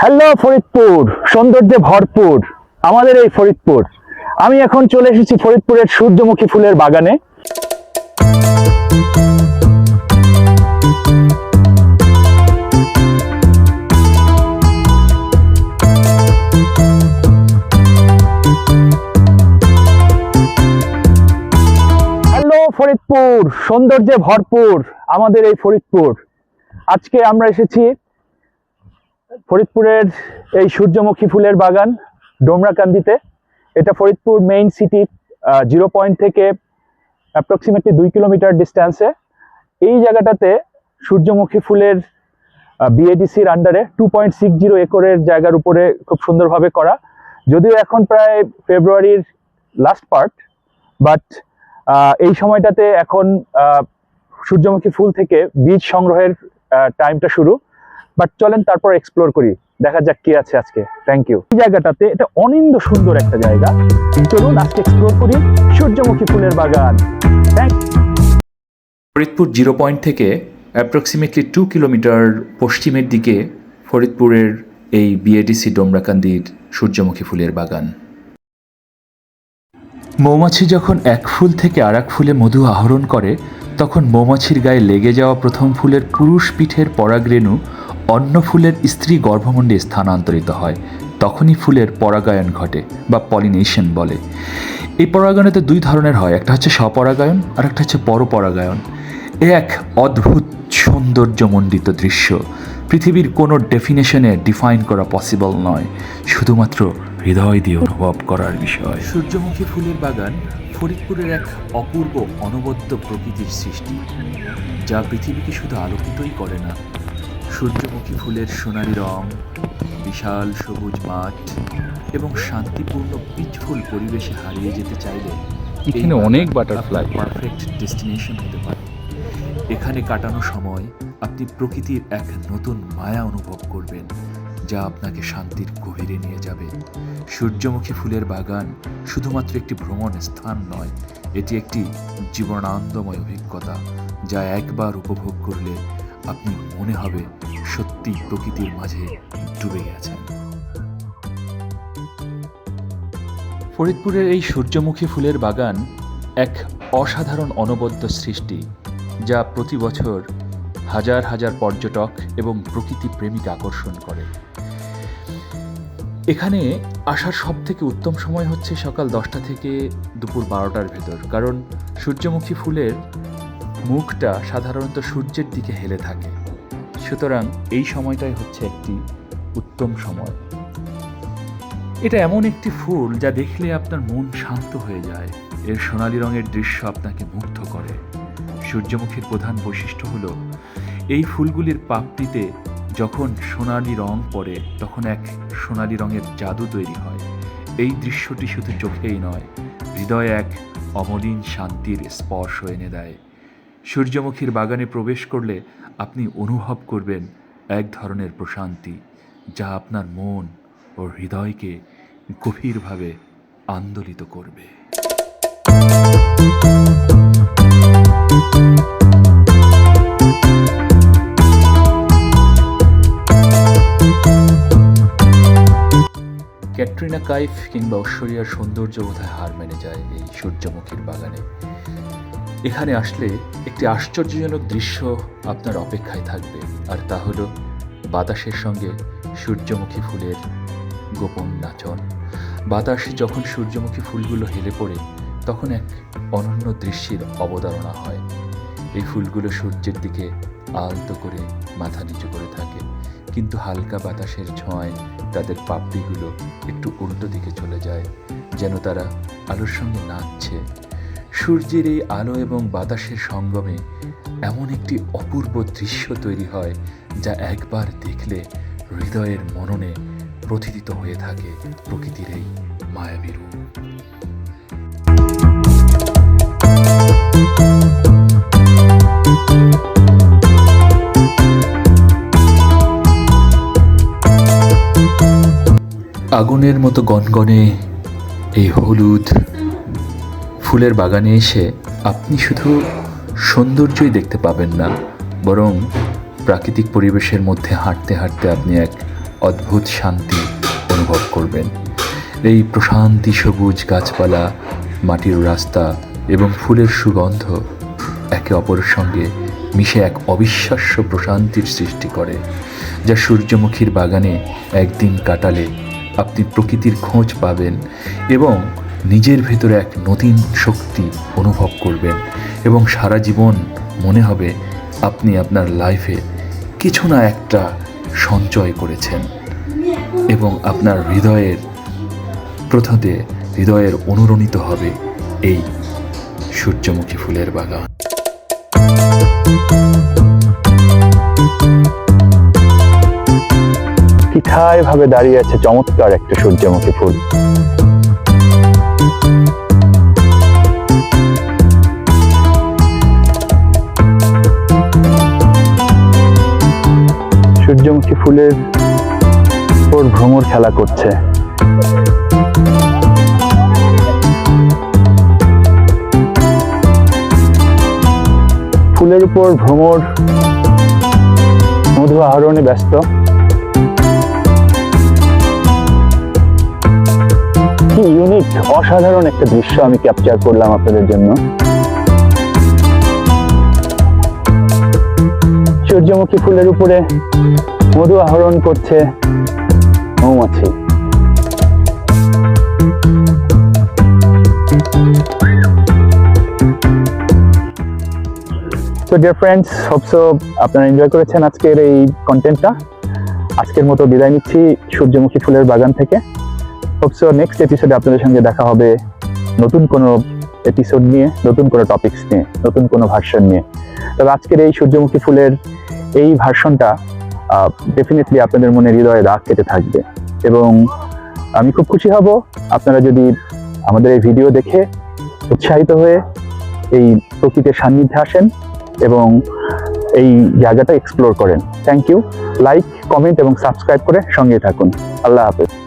Hello, Faridpur. সৌন্দর্যে ভরপুর। আমাদের এই ফরিদপুর। আমি এখন চলে এসেছি ফরিদপুরের সূর্যমুখী ফুলের বাগানে। হ্যালো, ফরিদপুর। সৌন্দর্যে ভরপুর আমাদের এই ফরিদপুর। আজকে আমরা এসেছি ফরিদপুরের এই সূর্যমুখী ফুলের বাগান ডোমরাকান্দিতে। এটা Faridpur main city zero point থেকে অ্যাপ্রক্সিমেটলি দুই কিলোমিটার ডিস্ট্যান্সে এই জায়গাটাতে সূর্যমুখী ফুলের বিএডিসির আন্ডারে টু পয়েন্ট সিক্স জিরো একরের জায়গার উপরে খুব সুন্দরভাবে করা। যদিও এখন প্রায় ফেব্রুয়ারির লাস্ট পার্ট বাট এই সময়টাতে এখন সূর্যমুখী ফুল থেকে বীজ সংগ্রহের টাইমটা শুরু। বাট চলেন তারপর এক্সপ্লোর করি। দেখা যাক কি আছে আজকে। থ্যাংক ইউ এই জায়গাটাতে এটা অনিন্দ সুন্দর একটা জায়গা। চলুন আজকে এক্সপ্লোর করি সূর্যমুখী ফুলের বাগান। ফরিদপুর জিরো পয়েন্ট থেকে অ্যাপ্রক্সিমেটলি টু কিলোমিটার পশ্চিমের দিকে ফরিদপুরের এই বিএডিসি ডোমরাকান্দির সূর্যমুখী ফুলের বাগান। মৌমাছি যখন এক ফুল থেকে আর ফুলে মধু আহরণ করে, তখন মৌমাছির গায়ে লেগে যাওয়া প্রথম ফুলের পুরুষ পিঠের পরাগরেণু অন্য ফুলের স্ত্রী গর্ভমণ্ডে স্থানান্তরিত হয়, তখনই ফুলের পরাগায়ন ঘটে বা পলিনেশন বলে। এই পরাগায়নে দুই ধরনের হয়, একটা হচ্ছে স্বপরাগায়ন আর একটা হচ্ছে পরপরাগায়ন। এক অদ্ভুত সৌন্দর্যমণ্ডিত দৃশ্য, পৃথিবীর কোনো ডেফিনেশনে ডিফাইন করা পসিবল নয়, শুধুমাত্র হৃদয় দিয়ে অনুভব করার বিষয়। সূর্যমুখী ফুলের বাগান ফরিদপুরের এক অপূর্ব অনবদ্য প্রকৃতির সৃষ্টি, যা পৃথিবীকে শুধু আলোকিতই করে না সূর্যমুখী ফুলের সোনালি রং বিশাল সবুজ মাঠ এবং শান্তিপূর্ণ পিচফুল পরিবেশে হারিয়ে যেতে চাইলে এখানে অনেক butterfly। পারফেক্ট ডেস্টিনেশন হতে পারে এখানে কাটানো সময় আপনি প্রকৃতির এক নতুন মায়া অনুভব করবেন যা আপনাকে শান্তির গভীরে নিয়ে যাবে সূর্যমুখী ফুলের বাগান শুধুমাত্র একটি ভ্রমণ স্থান নয় এটি একটি জীবনানন্দময় অভিজ্ঞতা যা একবার উপভোগ করলে আপনি মনে হবে সত্যি প্রকৃতির মাঝে ডুবে গেছেন ফরিদপুরের এই সূর্যমুখী ফুলের বাগান এক অসাধারণ অনবদ্য সৃষ্টি, যা প্রতি বছর হাজার হাজার পর্যটক এবং প্রকৃতি প্রেমিক আকর্ষণ করে। এখানে আসার সব থেকে উত্তম সময় হচ্ছে সকাল দশটা থেকে দুপুর বারোটার ভেতর, কারণ সূর্যমুখী ফুলের মুখটা সাধারণত সূর্যের দিকে হেলে থাকে। সুতরাং এই সময়টাই হচ্ছে একটি উত্তম সময়। এটা এমন একটি ফুল যা দেখলে আপনার মন শান্ত হয়ে যায়। এর সোনালি রঙের দৃশ্য আপনাকে মুগ্ধ করে। সূর্যমুখীর প্রধান বৈশিষ্ট্য হলো, এই ফুলগুলির পাপড়িতে যখন সোনালি রং পড়ে, তখন এক সোনালি রঙের জাদু তৈরি হয়। এই দৃশ্যটি শুধু চোখেই নয়, হৃদয়ে এক অমলিন শান্তির স্পর্শ এনে দেয়। সূর্যমুখীর বাগানে প্রবেশ করলে আপনি অনুভব করবেন এক ধরনের প্রশান্তি, যা আপনার মন ও হৃদয়কে গভীরভাবে আন্দোলিত করবে। ক্যাটরিনা কাইফ কিংবা ঐশ্বরিয়ার সৌন্দর্য বোধহয় হার মেনে যায় এই সূর্যমুখীর বাগানে। এখানে আসলে একটি আশ্চর্যজনক দৃশ্য আপনার অপেক্ষায় থাকবে, আর তা হলো বাতাসের সঙ্গে সূর্যমুখী ফুলের গোপন নাচন। বাতাসে যখন সূর্যমুখী ফুলগুলো হেলে পড়ে, তখন এক অনন্য দৃশ্যের অবতারণা হয়। এই ফুলগুলো সূর্যের দিকে আলতো করে মাথা নিচু করে থাকে, কিন্তু হালকা বাতাসের ছোঁয়ায় তাদের পাপড়িগুলো একটু উল্টো দিকে চলে যায়, যেন তারা আলোর সঙ্গে নাচছে। সূর্যের এই আলো এবং বাতাসের সঙ্গমে এমন একটি অপূর্ব দৃশ্য তৈরি হয় যা একবার দেখলে হৃদয়ের মননে প্রথিত হয়ে থাকে প্রকৃতির এই মায়াবী রূপ। আগুনের মতো গনগনে এই হলুদ ফুলের বাগানে এসে আপনি শুধু সৌন্দর্যই দেখতে পাবেন না, বরং প্রাকৃতিক পরিবেশের মধ্যে হাঁটতে হাঁটতে আপনি এক অদ্ভুত শান্তি অনুভব করবেন। এই প্রশান্তি সবুজ গাছপালা, মাটির রাস্তা এবং ফুলের সুগন্ধ একে অপরের সঙ্গে মিশে এক অবিশ্বাস্য প্রশান্তির সৃষ্টি করে, যা সূর্যমুখীর বাগানে একদিন কাটালে আপনি প্রকৃতির খোঁজ পাবেন এবং নিজের ভেতরে এক নতুন শক্তি অনুভব করবেন এবং সারা জীবন মনে হবে আপনি আপনার লাইফে কিছু না একটা সঞ্চয় করেছেন এবং আপনার হৃদয়ের প্রথমে হৃদয়ের অনুরণিত হবে এই সূর্যমুখী ফুলের বাগান। পিঠায় ভাবে দাঁড়িয়ে আছে চমৎকার একটা সূর্যমুখী ফুল। সূর্যমুখী ফুলের ওর ভ্রমর খেলা করছে। ফুলের উপর ভ্রমর মধু আহরণে ব্যস্ত। কি ইউনিক অসাধারণ একটা দৃশ্য আমি ক্যাপচার করলাম আপনাদের জন্য। সূর্যমুখী ফুলের উপরে মধু আহরণ করছে মৌমাছি। তো ডিয়ার ফ্রেন্ডস হোপসো আপনারা এনজয় করেছেন আজকের এই কন্টেন্টটা আজকের মতো বিদায় নিচ্ছি সূর্যমুখী ফুলের বাগান থেকে। হোপসো নেক্সট এপিসোডে আপনাদের সঙ্গে দেখা হবে নতুন কোনো এপিসোড নিয়ে, নতুন কোনো টপিকস নিয়ে, নতুন কোনো ভার্সন নিয়ে। তবে আজকের এই সূর্যমুখী ফুলের এই ভার্সনটা ডেফিনেটলি আপনাদের মনে হৃদয়ে দাগ কেটে থাকবে। এবং আমি খুব খুশি হব আপনারা যদি আমাদের এই ভিডিও দেখে উৎসাহিত হয়ে এই প্রকৃতির সান্নিধ্যে আসেন এবং এই জায়গাটা এক্সপ্লোর করেন। থ্যাংক ইউ লাইক কমেন্ট এবং সাবস্ক্রাইব করে সঙ্গে থাকুন। আল্লাহ হাফেজ।